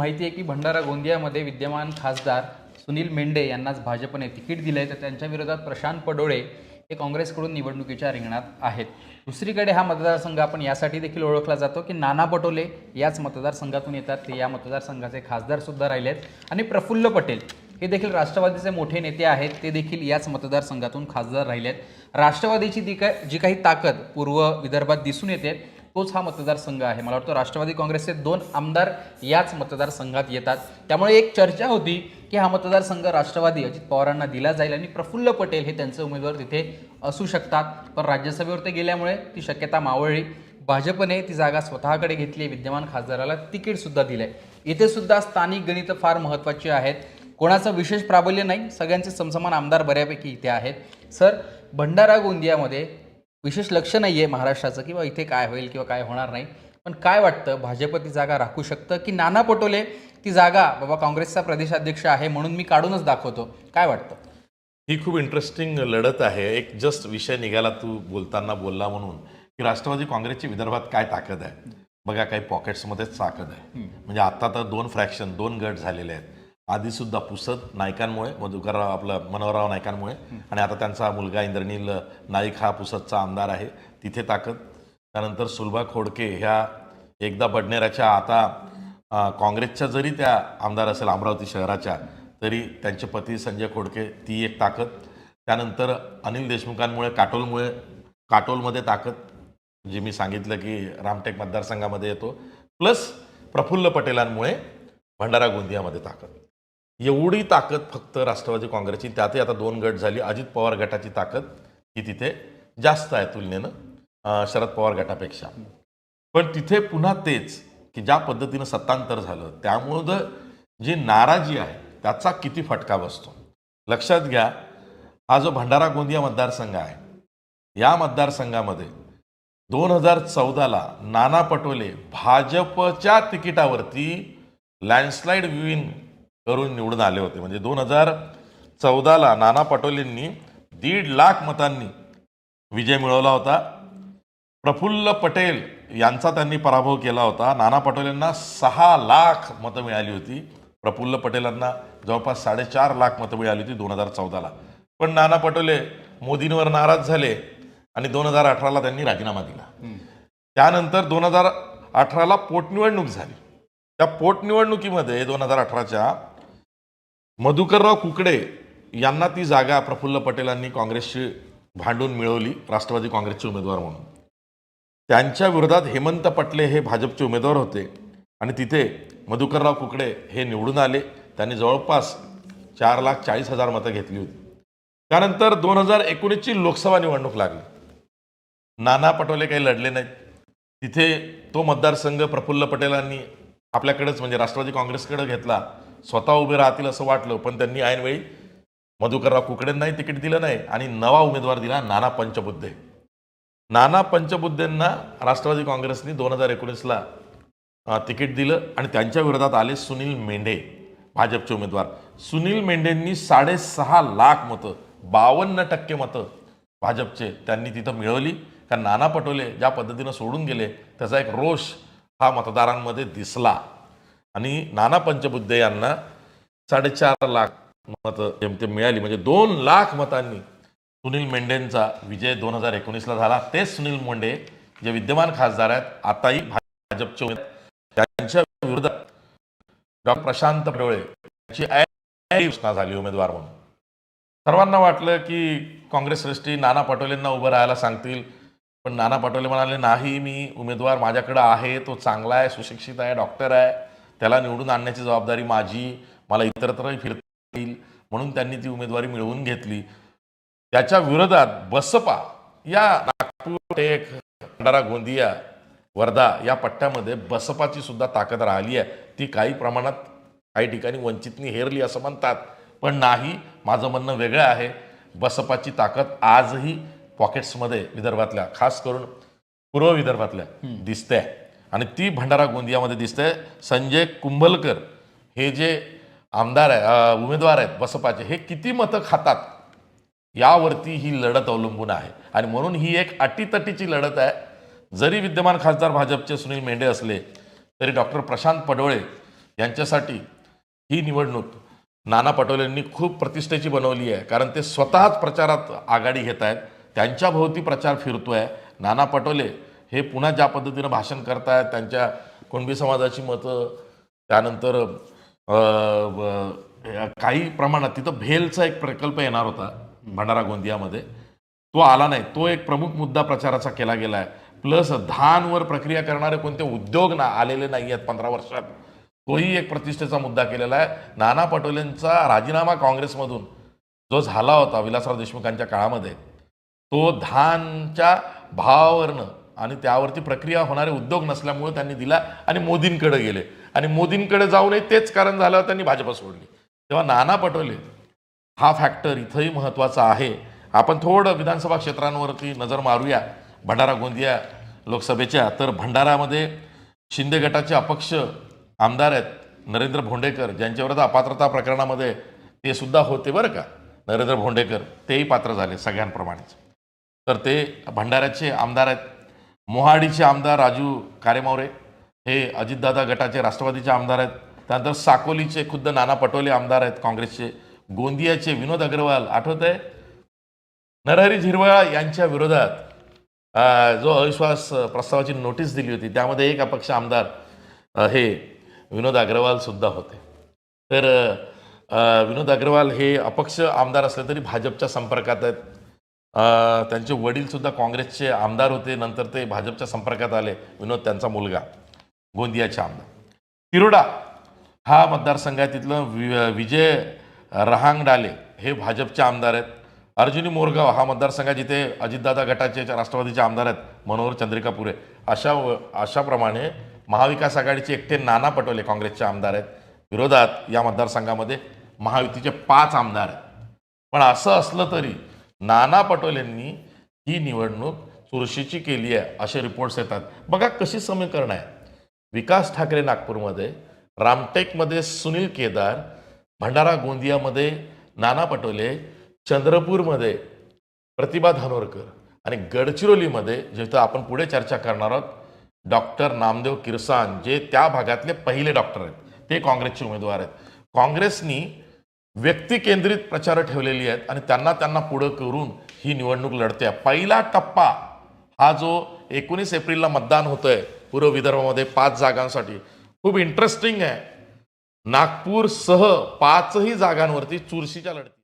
माहिती आहे की भंडारा गोंदियामध्ये विद्यमान खासदार सुनील मेंढे यांनाच भाजपने तिकीट दिलं आहे तर त्यांच्या विरोधात प्रशांत पडोळे हे काँग्रेसकडून निवडणुकीच्या रिंगणात आहेत. दुसरीकडे हा मतदारसंघ आपण यासाठी देखील ओळखला जातो की नाना पटोले याच मतदारसंघातून येतात. ते या मतदारसंघाचे खासदारसुद्धा राहिले राहिलेत. आणि प्रफुल्ल पटेल हे देखील राष्ट्रवादीचे मोठे नेते आहेत. ते देखील याच मतदारसंघातून खासदार राहिले आहेत राष्ट्रवादीची ती काय जी काही ताकद पूर्व विदर्भात दिसून येते तोच हा मतदारसंघ आहे. मला वाटतं राष्ट्रवादी काँग्रेसचे दोन आमदार याच मतदारसंघात येतात. त्यामुळे एक चर्चा होती की हा मतदारसंघ राष्ट्रवादी अजित पवारांना दिला जाईल आणि प्रफुल्ल पटेल हे त्यांचे उमेदवार तिथे असू शकतात. पण राज्यसभेवर ते गेल्यामुळे ती शक्यता मावळली. भाजपने ती जागा स्वतःकडे घेतली. आहे विद्यमान खासदाराला तिकीटसुद्धा दिलं आहे इथे सुद्धा स्थानिक गणितं फार महत्त्वाची आहेत. कोणाचं विशेष प्राबल्य नाही. सगळ्यांचे समसमान आमदार बऱ्यापैकी इथे आहेत. सर भंडारा गोंदियामध्ये विशेष लक्ष नाही आहे महाराष्ट्राचं किंवा इथे काय होईल किंवा काय होणार नाही. पण काय वाटतं? भाजप ती जागा राखू शकतं की नाना पटोले ती जागा बाबा काँग्रेसचा प्रदेशाध्यक्ष आहे म्हणून मी काढूनच दाखवतो? काय वाटतं? ही खूप इंटरेस्टिंग लढत आहे. एक जस्ट विषय निघाला तू बोलताना बोलला म्हणून. की राष्ट्रवादी काँग्रेसची विदर्भात काय ताकद आहे? बघा काही पॉकेट्समध्येच ताकद आहे. म्हणजे आता तर दोन फ्रॅक्शन दोन गट झालेले आहेत. आधीसुद्धा पुसत नायकांमुळे मधुकरराव आपलं मनोहरराव नायकांमुळे. आणि आता त्यांचा मुलगा इंद्रनील नाईक हा पुसदचा आमदार आहे. तिथे ताकद. त्यानंतर सुलभा खोडके ह्या एकदा बडनेराच्या आता काँग्रेसच्या जरी त्या आमदार असेल अमरावती शहराच्या तरी त्यांचे पती संजय खोडके ती एक ताकद. त्यानंतर अनिल देशमुखांमुळे काटोलमुळे काटोलमध्ये ताकद. जे मी सांगितलं की रामटेक मतदारसंघामध्ये येतो. प्लस प्रफुल्ल पटेलांमुळे भंडारा गोंदियामध्ये ताकद. एवढी ताकद फक्त राष्ट्रवादी काँग्रेसची त्यातही आता दोन गट झाली. अजित पवार गटाची ताकद ही तिथे जास्त आहे तुलनेनं शरद पवार गटापेक्षा. पण तिथे पुन्हा तेच की ज्या पद्धतीनं सत्तांतर झालं त्यामुळं जर जी नाराजी आहे त्याचा किती फटका बसतो. लक्षात घ्या हा जो भंडारा गोंदिया मतदारसंघ आहे या मतदारसंघामध्ये दोन हजार चौदाला नाना पटोले भाजपच्या तिकिटावरती लँडस्लाईड विविंग करून निवडून आले होते. म्हणजे दोन हजार चौदाला नाना पटोलेंनी दीड लाख मतांनी विजय मिळवला होता. प्रफुल्ल पटेल यांचा त्यांनी पराभव केला होता. नाना पटोलेंना सहा लाख मतं मिळाली होती. प्रफुल्ल पटेलांना जवळपास साडेचार लाख मतं मिळाली होती दोन हजार चौदाला. पण नाना पटोले मोदींवर नाराज झाले आणि दोन हजार अठराला त्यांनी राजीनामा दिला. त्यानंतर दोन हजार अठराला पोटनिवडणूक झाली. त्या पोटनिवडणुकीमध्ये दोन हजार अठराच्या मधुकरराव कुकडे यांना ती जागा प्रफुल्ल पटेलांनी काँग्रेसची भांडून मिळवली राष्ट्रवादी काँग्रेसचे उमेदवार म्हणून. त्यांच्या विरोधात हेमंत पटले हे भाजपचे उमेदवार होते आणि तिथे मधुकरराव कुकडे हे निवडून आले. त्यांनी जवळपास चार लाख चाळीस हजार मतं घेतली होती. त्यानंतर दोन हजार एकोणीसची लोकसभा निवडणूक लागली. नाना पटोले काही लढले नाहीत. तिथे तो मतदारसंघ प्रफुल्ल पटेलांनी आपल्याकडेच म्हणजे राष्ट्रवादी काँग्रेसकडे घेतला. स्वतः उभे राहतील असं वाटलं पण त्यांनी ऐनवेळी मधुकरराव कुकडेंनाही तिकीट दिलं नाही आणि नवा उमेदवार दिला नाना पंचबुद्धे. नाना पंचबुद्धेंना राष्ट्रवादी काँग्रेसने दोन हजार एकोणीसला तिकीट दिलं आणि त्यांच्या विरोधात आले सुनील मेंढे भाजपचे उमेदवार. सुनील मेंढेंनी साडेसहा लाख मतं बावन्न टक्के मतं भाजपचे त्यांनी तिथं मिळवली. कारण नाना पटोले ज्या पद्धतीनं सोडून गेले त्याचा एक रोष हा मतदारांमध्ये दिसला. आणि नाना पंचबुद्धे यांना साडेचार लाख मतं जेमतेम मिळाली. म्हणजे दोन लाख मतांनी सुनील मेंढेंचा विजय दोन हजार एकोणीसला झाला. तेच सुनील मुंडे जे विद्यमान खासदार आहेत आताही भाजपचे उमेदवार त्यांच्या विरोधात डॉक्टर प्रशांत पडोळे यांची घोषणा झाली उमेदवार म्हणून. सर्वांना वाटलं की काँग्रेस श्रेष्ठी नाना पटोलेंना उभं राहायला सांगतील. पण नाना पटोले म्हणाले नाही मी उमेदवार माझ्याकडं आहे तो चांगला आहे सुशिक्षित आहे डॉक्टर आहे. त्याला निवडून आणण्याची जबाबदारी माझी मला इतरत्रही फिरता येईल म्हणून त्यांनी ती उमेदवारी मिळवून घेतली. त्याच्या विरोधात बसपा या नागपूर टेक भंडारा गोंदिया वर्धा या पट्ट्यामध्ये बसपाची सुद्धा ताकद राहिली आहे. ती काही प्रमाणात काही ठिकाणी वंचितनी हेरली असं म्हणतात पण नाही माझं म्हणणं वेगळं आहे. बसपाची ताकद आजही पॉकेट्समध्ये विदर्भातल्या खास करून पूर्व विदर्भातल्या दिसते. आणि ती भंडारा गोंदियामध्ये दिसते. संजय कुंभलकर हे जे आमदार आहे उमेदवार आहेत बसपाचे हे किती मतं खातात? यावरती ही लढत अवलंबून आहे. आणि म्हणून ही एक अटीतटीची लढत आहे. जरी विद्यमान खासदार भाजपचे सुनील मेंढे असले तरी डॉक्टर प्रशांत पडोळे यांच्यासाठी ही निवडणूक नाना पटोलेंनी खूप प्रतिष्ठेची बनवली आहे. कारण ते स्वतःच प्रचारात आघाडी घेत आहेत. त्यांच्याभोवती प्रचार फिरतो आहे नाना पटोले हे पुन्हा ज्या पद्धतीनं भाषण करतायत त्यांच्या कुणबी समाजाची मतं त्यानंतर काही प्रमाणात तिथं भेलचा एक प्रकल्प येणार होता भंडारा गोंदियामध्ये. तो आला नाही. तो एक प्रमुख मुद्दा प्रचाराचा केला गेला आहे प्लस धानवर प्रक्रिया करणारे कोणते उद्योग ना आलेले नाही आहेत पंधरा वर्षात. तोही एक प्रतिष्ठेचा मुद्दा केलेला आहे. नाना पटोलेंचा राजीनामा काँग्रेसमधून जो झाला होता विलासराव देशमुखांच्या काळामध्ये तो धानच्या भावावरनं आणि त्यावरती प्रक्रिया होणारे उद्योग नसल्यामुळे त्यांनी दिला आणि मोदींकडे गेले. आणि मोदींकडे जाऊनही तेच कारण झालं त्यांनी भाजप सोडली. तेव्हा नाना पटोले हा फॅक्टर इथंही महत्त्वाचा आहे. आपण थोडं विधानसभा क्षेत्रांवरती नजर मारूया. भंडारा गोंदिया लोकसभेच्या तर भंडारामध्ये शिंदे गटाचे अपक्ष आमदार आहेत नरेंद्र भोंडेकर. ज्यांच्यावर अपात्रता प्रकरणामध्ये ते सुद्धा होते बरं का? नरेंद्र भोंडेकर तेही पात्र झाले सगळ्यांप्रमाणेच. तर ते भंडाऱ्याचे आमदार आहेत. मोहाडीचे आमदार राजू कारेमावरे हे अजितदादा गटाचे राष्ट्रवादीचे आमदार आहेत. त्यानंतर साकोलीचे खुद्द नाना पटोले आमदार आहेत काँग्रेसचे. गोंदियाचे विनोद अग्रवाल आठवत आहे? नरहरी झिरवळा यांच्या विरोधात जो अविश्वास प्रस्तावाची नोटीस दिली होती त्यामध्ये एक अपक्ष आमदार हे विनोद अग्रवाल सुद्धा होते. तर विनोद अग्रवाल हे अपक्ष आमदार असले तरी भाजपच्या संपर्कात आहेत. त्यांचे वडील सुद्धा काँग्रेसचे आमदार होते. नंतर ते भाजपच्या संपर्कात आले. विनोद त्यांचा मुलगा गोंदियाचे आमदार. तिरोडा हा मतदारसंघ आहे तिथलं वि विजय रहांगडाले हे भाजपचे आमदार आहेत. अर्जुनी मोरगाव हा मतदारसंघ जिथे अजितदादा गटाचे राष्ट्रवादीचे आमदार आहेत. मनोहर चंद्रिका पुरे अशा अशाप्रमाणे महाविकास आघाडीचे एकटे नाना पटोले काँग्रेसचे आमदार आहेत. विरोधात या मतदारसंघामध्ये महायुतीचे पाच आमदार आहेत. पण असं असलं तरी नाना पटोलेंनी ही निवडणूक चुरशीची केली आहे असे रिपोर्ट्स येतात. बघा कशी समीकरण आहे विकास ठाकरे नागपूरमध्ये रामटेकमध्ये सुनील केदार भंडारा गोंदियामध्ये नाना पटोले चंद्रपूरमध्ये प्रतिभा धानोरकर आणि गडचिरोलीमध्ये जिथं आपण पुढे चर्चा करणार आहोत डॉक्टर नामदेव किरसान जे त्या भागातले पहिले डॉक्टर आहेत. ते काँग्रेसचे उमेदवार आहेत. काँग्रेसनी व्यक्ती केंद्रित प्रचार ठेवलेली आहेत आणि त्यांना त्यांना पुढं करून ही निवडणूक लढते पहिला टप्पा हा जो एकोणीस एप्रिलला मतदान होतंय पूर्व विदर्भामध्ये पाच जागांसाठी. खूप इंटरेस्टिंग आहे. नागपूरसह पाचही जागांवरती चुरशीच्या लढती.